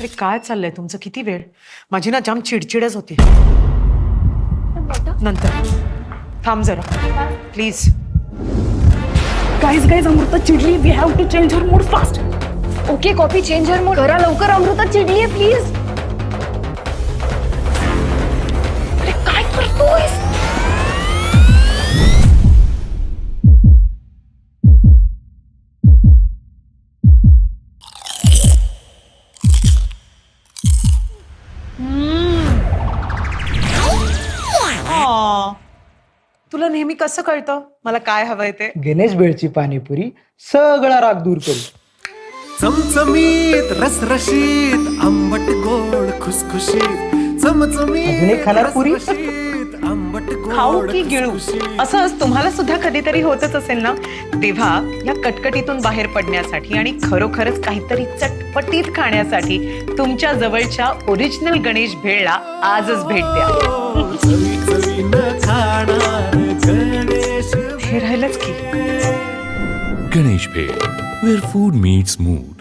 अरे काय चाललंय तुमचं? किती वेळ? माझी ना जाम चिडचिडच होती. नंतर. थांब जरा. Please guys guys Amruta चिडली we have to change her mood fast okay copy changer mode करा लवकर अमृता चिडलीये प्लीज तुला नेहमी कसं कळतं? मला काय हवंय ते? गणेश बेळची पाणीपुरी सगळा राग दूर करू. चमचमीत रसरशीत आंबट गोड खुसखुशीत. चमचमीत अजून एक खाणार पुरी? रसरशीत, आंबट गोड खाऊ की गिळू? खुसखुशीत. असं तुम्हाला सुद्धा कधीतरी होतच असेल ना? तेव्हा या कटकटीतून बाहेर पडण्यासाठी आणि खरोखरच काहीतरी चटपटीत खाण्यासाठी तुमच्या जवळच्या ओरिजिनल गणेश भेळला आजच भेट द्या. Ganesh Bhel, where food meets mood.